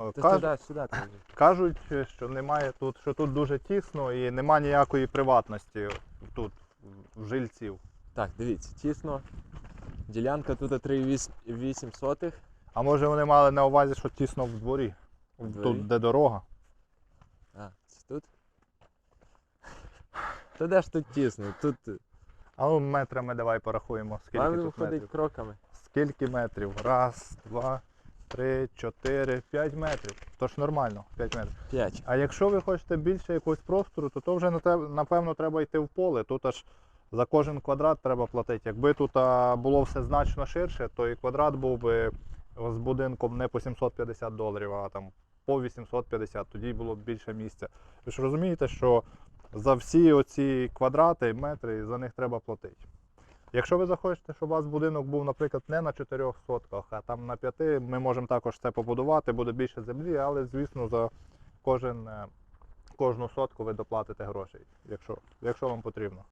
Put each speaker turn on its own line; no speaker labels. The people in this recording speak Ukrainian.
Е,
Ти
каж-
туди, сюди.
Кажуть, що немає тут, що тут дуже тісно і немає ніякої приватності тут, в жильців.
Так, дивіться, тісно. Ділянка тут 3,8 сотих.
А може вони мали на увазі, що тісно в дворі,
В дворі?
тут де дорога.
А, це тут? Та де ж тут тісно? Тут е,
А ну метрами давай порахуємо, скільки
вам
тут
виходить
метрів.
кроками.
Скільки метрів? Раз, два, три, чотири, п'ять метрів. Тож нормально, 5 метрів.
5.
А якщо ви хочете більше якогось простору, то, то вже напевно треба йти в поле. Тут аж за кожен квадрат треба платити. Якби тут було все значно ширше, то і квадрат був би з будинком не по 750 доларів, а там по 850, тоді було б більше місця. Ви ж розумієте, що за всі оці квадрати, метри, за них треба платити. Якщо ви захочете, щоб у вас будинок був, наприклад, не на 4 сотках, а там на 5, ми можемо також це побудувати, буде більше землі, але звісно за кожен, е, кожну сотку ви доплатите грошей, якщо, якщо вам потрібно.